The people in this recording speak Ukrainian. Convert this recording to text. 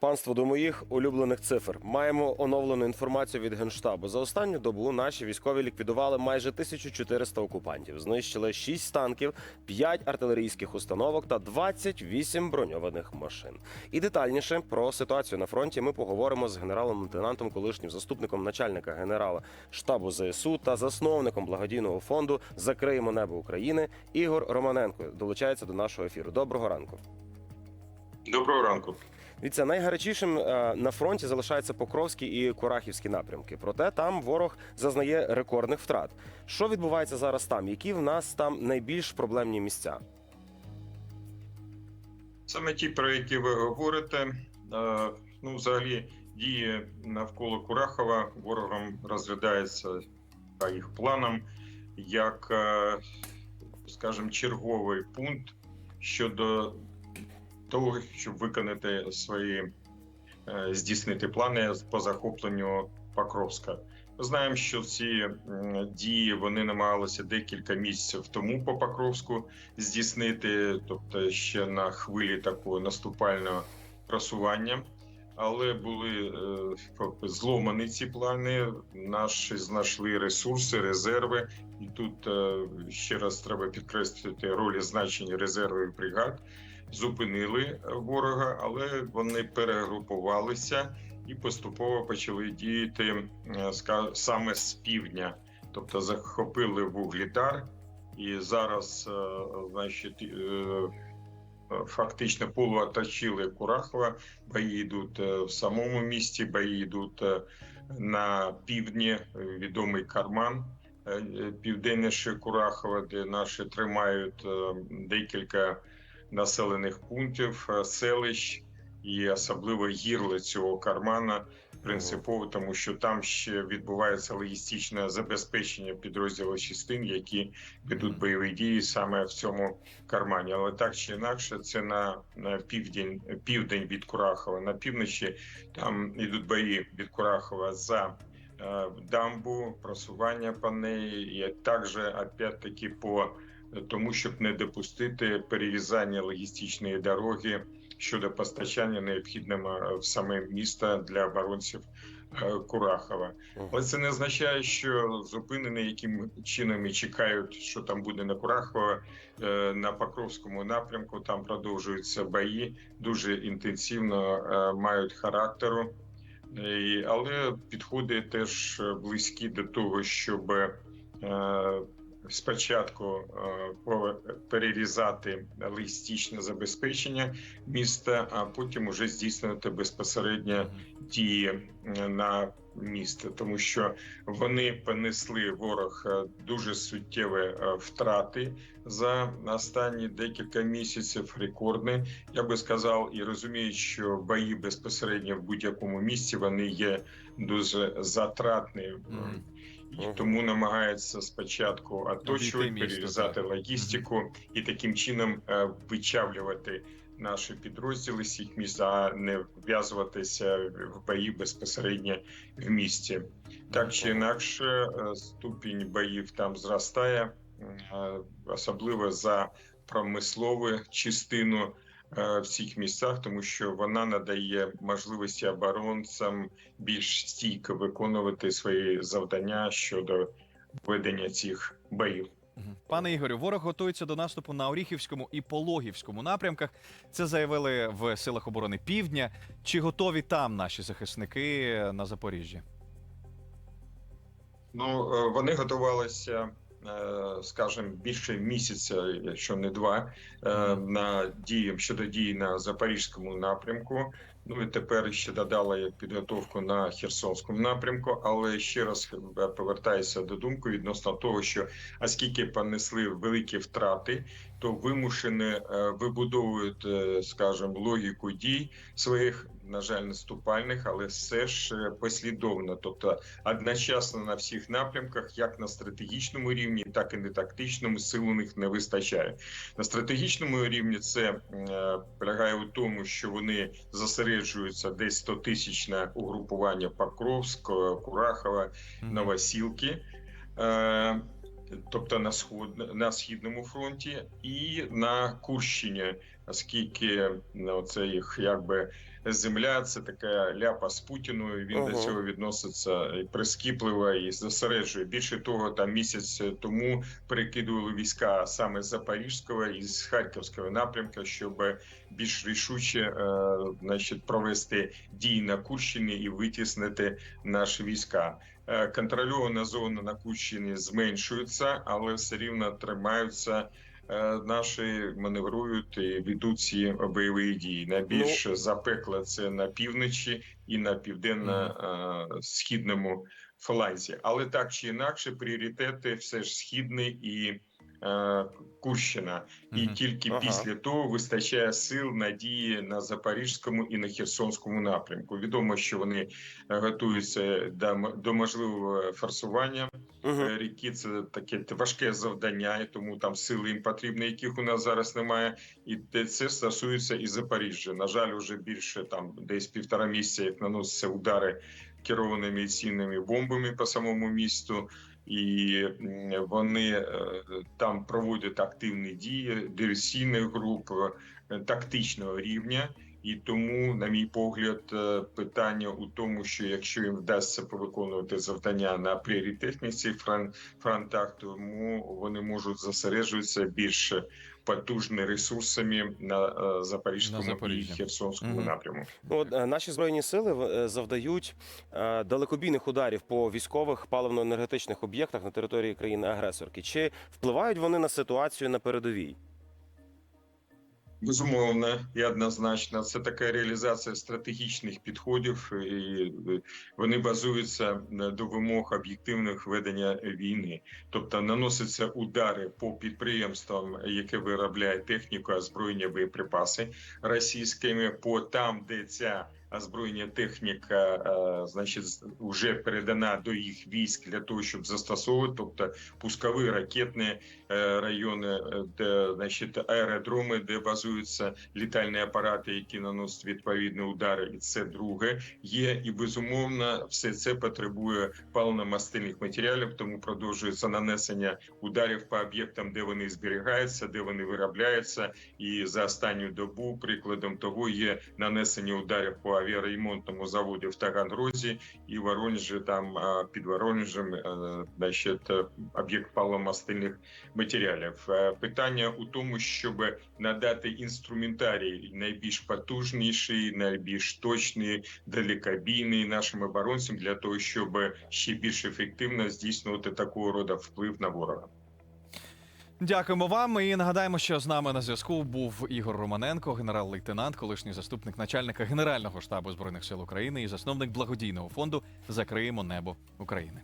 Панство до моїх улюблених цифр. Маємо оновлену інформацію від Генштабу. За останню добу наші військові ліквідували майже 1400 окупантів. Знищили 6 танків, 5 артилерійських установок та 28 броньованих машин. І детальніше про ситуацію на фронті ми поговоримо з генералом-лейтенантом, колишнім заступником начальника генерала штабу ЗСУ та засновником благодійного фонду Закриємо небо України. Ігор Романенко долучається до нашого ефіру. Доброго ранку. Доброго ранку. Дивіться, найгарячішим е, на фронті залишаються Покровський і Курахівські напрямки. Проте там ворог зазнає рекордних втрат. Що відбувається зараз там? Які в нас там найбільш проблемні місця? Саме ті, про які ви говорите, е, ну, взагалі, дії навколо Курахова ворогом розглядається по їх планам як, е, скажімо, черговий пункт щодо того, щоб виконати свої е, здійснити плани по захопленню Покровська. Ми знаємо, що ці дії вони намагалися декілька місяців тому по Покровську здійснити, тобто ще на хвилі такого наступального просування. Але були е, зломані ці плани. Наші знайшли ресурси, резерви, і тут е, ще раз треба підкреслити роль значення резервів бригад. Зупинили ворога, але вони перегрупувалися і поступово почали діяти е, саме з півдня, тобто захопили вугледар, і зараз, е, значить, е, фактично полуоточили Курахова. Бої йдуть в самому місті, бої йдуть на півдні, відомий карман. Південніше Курахова, де наші тримають декілька населених пунктів, е, селищ, і особливо гірли цього кармана принципово, тому що там ще відбувається логістичне забезпечення підрозділів частин, які ведуть бойові дії саме в цьому кармані. Але так чи інакше, це на, на південь, південь від Курахова, на півночі там йдуть бої від Курахова за е, дамбу, просування по неї, і також опять-таки по тому, щоб не допустити перерізання логістичної дороги щодо постачання необхідного в саме місто для оборонців е, Курахова. Але це не означає, що зупинені яким чином і чекають, що там буде на Курахова е, на Покровському напрямку. Там продовжуються бої дуже інтенсивно е, мають характеру. Але підходи теж близькі до того, щоб е, спочатку е, перерізати логістичне забезпечення міста, а потім уже здійснювати безпосередньо дії е, на місто, тому що вони понесли ворог е, дуже суттєві е, втрати за останні декілька місяців. Рекордні, я би сказав, і розуміють, що бої безпосередньо в будь-якому місці вони є дуже затратні. І тому намагаються спочатку оточувати, місто, перерізати так. логістику і таким чином е, вичавлювати наші підрозділи цих а не вв'язуватися в бої безпосередньо в місті. Так чи інакше, е, ступінь боїв там зростає, е, особливо за промислову частину. е, В цих місцях, тому що вона надає можливості оборонцям більш стійко виконувати свої завдання щодо ведення цих боїв. Пане Ігорю, ворог готується до наступу на Оріхівському і Пологівському напрямках. Це заявили в силах оборони Півдня. Чи готові там наші захисники на Запоріжжі? Ну е, вони готувалися, е, скажімо, більше місяця, якщо не два, е, на дії щодо дій на запорізькому напрямку. Ну і тепер ще додали підготовку на Херсонському напрямку. Але ще раз е, повертаюся до думки відносно того, що оскільки понесли великі втрати, то вимушені е, вибудовують, е, скажімо, логіку дій своїх, на жаль, наступальних, але все ж е, послідовно, тобто одночасно на всіх напрямках, як на стратегічному рівні, так і на тактичному сил у них не вистачає. На стратегічному рівні це полягає у тому, що вони зосереджуються десь 100 тисячне угрупування Покровськ, Курахова. Новосілки. Тобто на сход на східному фронті і на Курщині оскільки ну, це їх якби земля, це така ляпа з Путіною. Він Ага. до цього відноситься прискіпливо і зосереджує. Більше того, там місяць тому перекидували війська саме з Запорізького і з Харківського напрямка, щоб більш рішуче е, значить, провести дії на Курщині і витіснити наші війська. Е, Контрольована зона на Курщині зменшується, але все рівно тримаються. Е, Наші маневрують і ведуть ці бойові дії. Найбільш запекле це на півночі і на південно-східному фланзі. Але так чи інакше, пріоритети все ж східний і е, Курщина. І Мгм. тільки Ага. після того вистачає сил надії на запорізькому і на херсонському напрямку. Відомо, що вони е, готуються до можливого форсування Угу. е, ріки. Це таке важке завдання, і тому там сили їм потрібні, яких у нас зараз немає. І це стосується і Запоріжжя. На жаль, вже більше там десь півтора місяця, як наносяться удари керованими цінними бомбами по самому місту. І вони е, там проводять активні дії диверсійних груп е, тактичного рівня. І тому, на мій погляд, е, питання у тому, що якщо їм вдасться повиконувати завдання на фрон- фронтах, тому вони можуть зосереджуватися більш потужними ресурсами на е, запорізькому На і херсонському Мгм. напряму. Ну, от, е, наші збройні сили завдають далекобійних ударів по військових паливно-енергетичних об'єктах на території країни-агресорки. Чи впливають вони на ситуацію на передовій? Безумовно і однозначно, це така реалізація стратегічних підходів, і е, вони базуються до вимог об'єктивних ведення війни. Тобто наносяться удари по підприємствам, яке виробляє техніку, озброєння, боєприпаси російськими, по там, де ця озброєння техніка, е, значить, вже передана до їх військ для того, щоб застосовувати, тобто пускові ракетні е, райони, е, де значить аеродроми, де базуються літальні апарати, які наносять відповідні удари. І це друге є. І безумовно, все це потребує паливно-мастильних матеріалів, тому продовжується нанесення ударів по об'єктам, де вони зберігаються, де вони виробляються. І за останню добу прикладом того є нанесення ударів по авіаремонтному заводі в Таганрозі і Воронежі. Там під Воронежем е, значить, е, об'єкт паливно-мастильних матеріалів. Е, Питання у тому, щоб надати інструментарій найбільш потужніший, найбільш точний, далекобійний нашим оборонцям для того, щоб ще більш ефективно здійснювати такого роду вплив на ворога. Дякуємо вам. І нагадаємо, що з нами на зв'язку був Ігор Романенко, генерал-лейтенант, колишній заступник начальника Генерального штабу збройних сил України і засновник благодійного фонду Закриємо небо України.